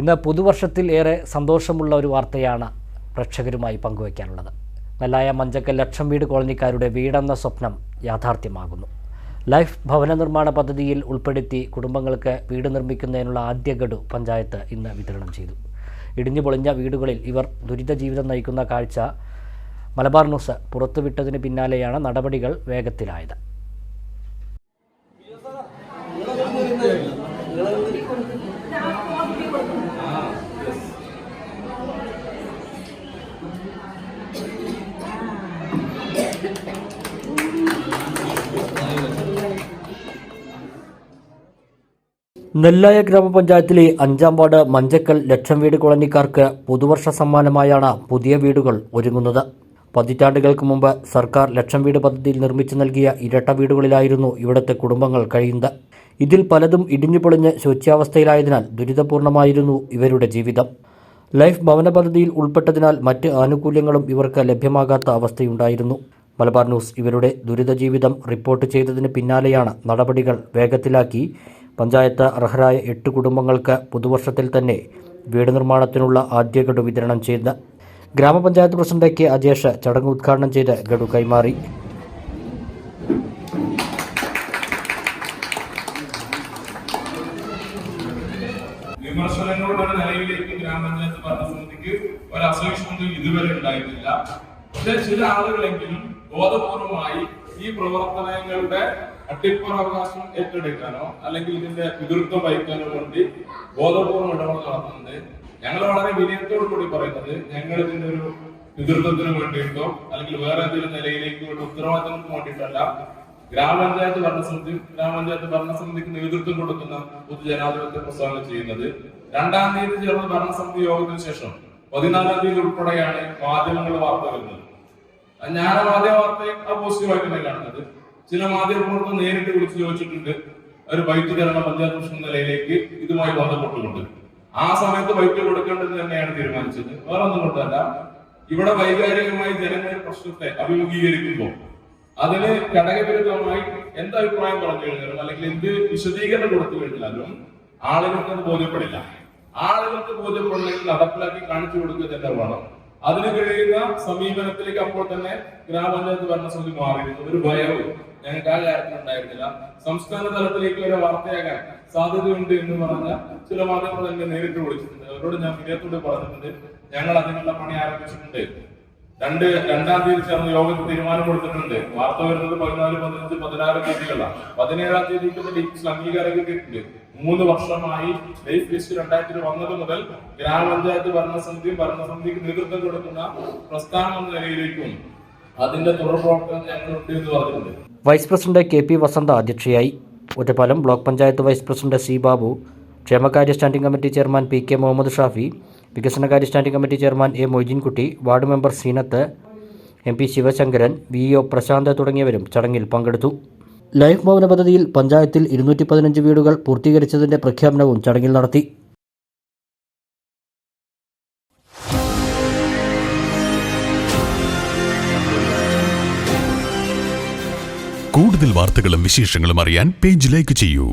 ഇന്ന് പുതുവർഷത്തിൽ ഏറെ സന്തോഷമുള്ള ഒരു വാർത്തയാണ് പ്രേക്ഷകരുമായി പങ്കുവയ്ക്കാനുള്ളത്. നെല്ലായ മഞ്ചക്കൽ ലക്ഷം വീട് കോളനിക്കാരുടെ വീടെന്ന സ്വപ്നം യാഥാർത്ഥ്യമാകുന്നു. ലൈഫ് ഭവന നിർമ്മാണ പദ്ധതിയിൽ ഉൾപ്പെടുത്തി കുടുംബങ്ങൾക്ക് വീട് നിർമ്മിക്കുന്നതിനുള്ള ആദ്യ ഗഡു പഞ്ചായത്ത് ഇന്ന് വിതരണം ചെയ്തു. ഇടിഞ്ഞു പൊളിഞ്ഞ വീടുകളിൽ ഇവർ ദുരിത ജീവിതം നയിക്കുന്ന കാഴ്ച മലബാർ ന്യൂസ് പുറത്തുവിട്ടതിന് പിന്നാലെയാണ് നടപടികൾ വേഗത്തിലായത്. നെല്ലായ ഗ്രാമപഞ്ചായത്തിലെ അഞ്ചാം വാർഡ് മഞ്ചക്കൽ ലക്ഷം വീട് കോളനിക്കാർക്ക് പുതുവർഷ സമ്മാനമായാണ് പുതിയ വീടുകൾ ഒരുങ്ങുന്നത്. പതിറ്റാണ്ടുകൾക്ക് മുമ്പ് സർക്കാർ ലക്ഷം വീട് പദ്ധതിയിൽ നിർമ്മിച്ചു നൽകിയ ഇരട്ട വീടുകളിലായിരുന്നു ഇവിടുത്തെ കുടുംബങ്ങൾ കഴിയുന്നത്. ഇതിൽ പലതും ഇടിഞ്ഞു പൊളിഞ്ഞ് ശോച്യാവസ്ഥയിലായതിനാൽ ദുരിതപൂർണമായിരുന്നു ഇവരുടെ ജീവിതം. ലൈഫ് ഭവന പദ്ധതിയിൽ ഉൾപ്പെട്ടതിനാൽ മറ്റ് ആനുകൂല്യങ്ങളും ഇവർക്ക് ലഭ്യമാകാത്ത അവസ്ഥയുണ്ടായിരുന്നു. മലബാർ ന്യൂസ് ഇവരുടെ ദുരിത ജീവിതം റിപ്പോർട്ട് ചെയ്തതിന് പിന്നാലെയാണ് നടപടികൾ വേഗത്തിലാക്കി. പഞ്ചായത്ത് അർഹരായ എട്ട് കുടുംബങ്ങൾക്ക് പുതുവർഷത്തിൽ തന്നെ വീട് നിർമ്മാണത്തിനുള്ള ആദ്യ ഗഡു വിതരണം ചെയ്ത് ഗ്രാമപഞ്ചായത്ത് പ്രസിഡന്റ് കെ അജേഷ് ചടങ്ങ് ഉദ്ഘാടനം ചെയ്ത് ഗഡു കൈമാറി. ഒരു നിലയിലേക്ക് ഗ്രാമപഞ്ചായത്ത് ഭരണസമിതിക്ക് ഒരു അസഹിഷ്ണുത ഇതുവരെ ഉണ്ടായിട്ടില്ല. പക്ഷെ ചില ആളുകളെങ്കിലും ബോധപൂർവമായി ഈ പ്രവർത്തനങ്ങളുടെ അട്ടിപ്പുറവകാശം ഏറ്റെടുക്കാനോ അല്ലെങ്കിൽ ഇതിന്റെ പിതൃത്വം വഹിക്കാനോ വേണ്ടി ബോധപൂർവം ഇടപെടൽ നടത്തുന്നുണ്ട്. ഞങ്ങൾ വളരെ വിനയത്തോടു കൂടി പറയുന്നത് ഞങ്ങൾ ഇതിന്റെ ഒരു പിതൃത്വത്തിന് വേണ്ടിയിട്ടോ അല്ലെങ്കിൽ വേറെ എന്തെങ്കിലും നിലയിലേക്ക് ഒരു വേണ്ടിയിട്ടല്ല ഗ്രാമപഞ്ചായത്ത് ഭരണസമിതി ഗ്രാമപഞ്ചായത്ത് ഭരണസമിതിക്ക് നേതൃത്വം കൊടുക്കുന്ന പൊതുജനാധിപത്യ പ്രസ്ഥാനം ചെയ്യുന്നത് രണ്ടാം തീയതി ചേർന്ന ഭരണസമിതി യോഗത്തിന് ശേഷം പതിനാലാം തീയതി ഉൾപ്പെടെയാണ് മാധ്യമങ്ങൾ വാർത്ത വരുന്നത്. ഞാൻ മാധ്യമ വാർത്തയെ പോസിറ്റീവായിട്ട് തന്നെ കാണുന്നത്. ചില മാധ്യമ പ്രവർത്തകർ നേരിട്ട് വിളിച്ച് ചോദിച്ചിട്ടുണ്ട്. ഒരു ബൈറ്റ് പഞ്ചായത്ത് പ്രസിഡന്റ് നിലയിലേക്ക് ഇതുമായി ബന്ധപ്പെട്ടുകൊണ്ട്. ആ സമയത്ത് ബൈറ്റ് കൊടുക്കേണ്ടത് തന്നെയാണ് തീരുമാനിച്ചത്. വേറെ ഒന്നും കൊണ്ടല്ല. ഇവിടെ വൈകാരികമായി ജനങ്ങളുടെ പ്രശ്നത്തെ അഭിമുഖീകരിക്കുമ്പോൾ അതിന് ഘടകവിരുദ്ധമായി എന്ത് അഭിപ്രായം പറഞ്ഞു കഴിഞ്ഞാലും അല്ലെങ്കിൽ എന്ത് വിശദീകരണം കൊടുത്തു കഴിഞ്ഞാലും ആളുകൾക്ക് അത് ബോധ്യപ്പെടില്ല. ആളുകൾക്ക് ബോധ്യപ്പെടണമെങ്കിൽ നടപ്പിലാക്കി കാണിച്ചു കൊടുക്കുക തന്നെ വേണം. അതിന് കഴിയുന്ന സമീപനത്തിലേക്ക് അപ്പോൾ തന്നെ ഗ്രാമപഞ്ചായത്ത് ഭരണസമിതി മാറിയിരുന്നു. ഒരു ഭയവും ഞങ്ങൾക്ക് ആ കാര്യത്തിൽ ഉണ്ടായിരുന്നില്ല. സംസ്ഥാന തലത്തിലേക്ക് ഒരു വാർത്തയാകാൻ സാധ്യതയുണ്ട് എന്ന് പറഞ്ഞ ചില മാധ്യമങ്ങൾ എന്നെ നേരിട്ട് വിളിച്ചിട്ടുണ്ട്. അവരോട് ഞാൻ വിനയത്തോട് പറഞ്ഞിട്ടുണ്ട്. ഞങ്ങൾ അതിനുള്ള പണി ആരംഭിച്ചിട്ടുണ്ട്. രണ്ട് രണ്ടാം തീയതി ചേർന്ന് യോഗത്തിൽ തീരുമാനം കൊടുത്തിട്ടുണ്ട്. വാർത്ത വരുന്നത് പതിനാല് പതിനഞ്ച് പതിനാറ് തീയതികളാണ്. പതിനേഴാം തീയതിക്ക് ലിസ്റ്റ് അംഗീകാരം കിട്ടിയിട്ടുണ്ട്. മൂന്ന് വർഷമായി ലൈഫ് ലിസ്റ്റ് രണ്ടായിരത്തി വന്നത് മുതൽ ഗ്രാമപഞ്ചായത്ത് ഭരണസമിതിയും ഭരണസമിതിക്ക് നേതൃത്വം കൊടുക്കുന്ന പ്രസ്ഥാനം എന്ന നിലയിലേക്കും അതിന്റെ തുടർ പ്രവർത്തനം ഞങ്ങളുണ്ട് എന്ന് പറഞ്ഞിട്ടുണ്ട്. Vice president K P Vasantha അധ്യക്ഷയായി. Ottapalam block panchayat vice president C Babu ക്ഷേമകാര്യ standing committee chairman P K Muhammad Shafi വികസനകാര്യ standing committee chairman A Moideenkutty ward member Seenath M P Sivasankaran V O Prashanth തുടങ്ങിയവരും ചടങ്ങിൽ പങ്കെടുത്തു. Life ഭവന പദ്ധതിയിൽ പഞ്ചായത്തിൽ ഇരുന്നൂറ്റി പതിനഞ്ച് വീടുകൾ പൂർത്തീകരിച്ചതിന്റെ പ്രഖ്യാപനവും ചടങ്ങിൽ നടത്തി. കൂടുതൽ വാർത്തകളും വിശേഷങ്ങളും അറിയാൻ പേജ് ലൈക്ക് ചെയ്യൂ.